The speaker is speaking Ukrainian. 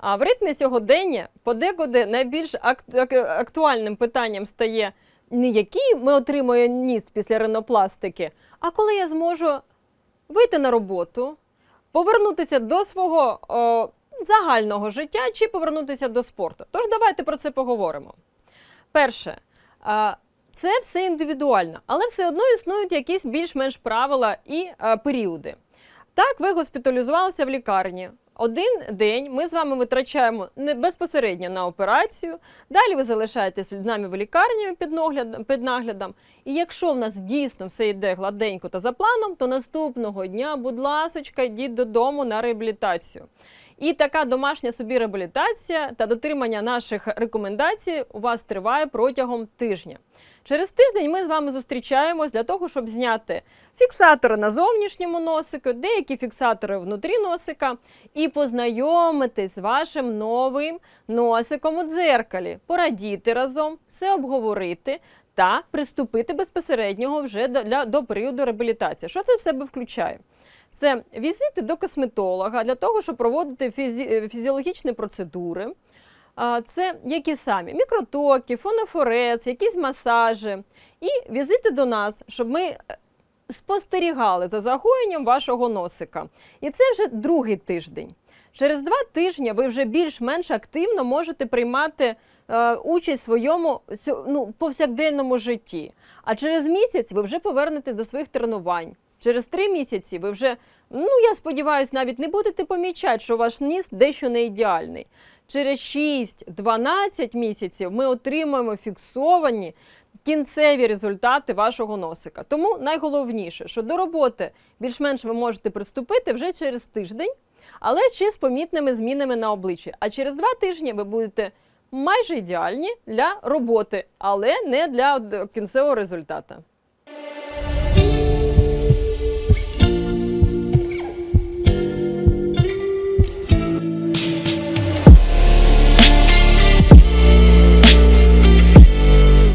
А в ритмі сьогодення подекуди найбільш ак- ак- актуальним питанням стає не який ми отримуємо ніс після ринопластики, а коли я зможу вийти на роботу, повернутися до свого о, загального життя чи повернутися до спорту. Тож давайте про це поговоримо. Перше, це все індивідуально, але все одно існують якісь більш-менш правила і періоди. Так, ви госпіталізувалися в лікарні. Один день ми з вами витрачаємо не безпосередньо на операцію. Далі ви залишаєтесь з нами в лікарні під наглядом, під наглядом. І якщо в нас дійсно все йде гладенько та за планом, то наступного дня, будь ласочка, йдіть додому на реабілітацію. І така домашня собі реабілітація та дотримання наших рекомендацій у вас триває протягом тижня. Через тиждень ми з вами зустрічаємось для того, щоб зняти фіксатори на зовнішньому носику, деякі фіксатори внутрі носика, і познайомитись з вашим новим носиком у дзеркалі, порадіти разом, все обговорити та приступити безпосередньо вже для, до періоду реабілітації. Що це в себе включає? Це візити до косметолога для того, щоб проводити фізі... е, фізіологічні процедури. Це які самі мікротоки, фонофорез, якісь масажі. І візити до нас, щоб ми е, спостерігали за загоєнням вашого носика. І це вже другий тиждень. Через два тижні ви вже більш-менш активно можете приймати е, участь в своєму ну, повсякденному житті. А через місяць ви вже повернетесь до своїх тренувань. Через три місяці ви вже, ну я сподіваюся, навіть не будете помічати, що ваш ніс дещо не ідеальний. Через 6-12 місяців ми отримаємо фіксовані кінцеві результати вашого носика. Тому найголовніше, що до роботи більш-менш ви можете приступити вже через тиждень, але ще з помітними змінами на обличчі. А через два тижні ви будете майже ідеальні для роботи, але не для кінцевого результату.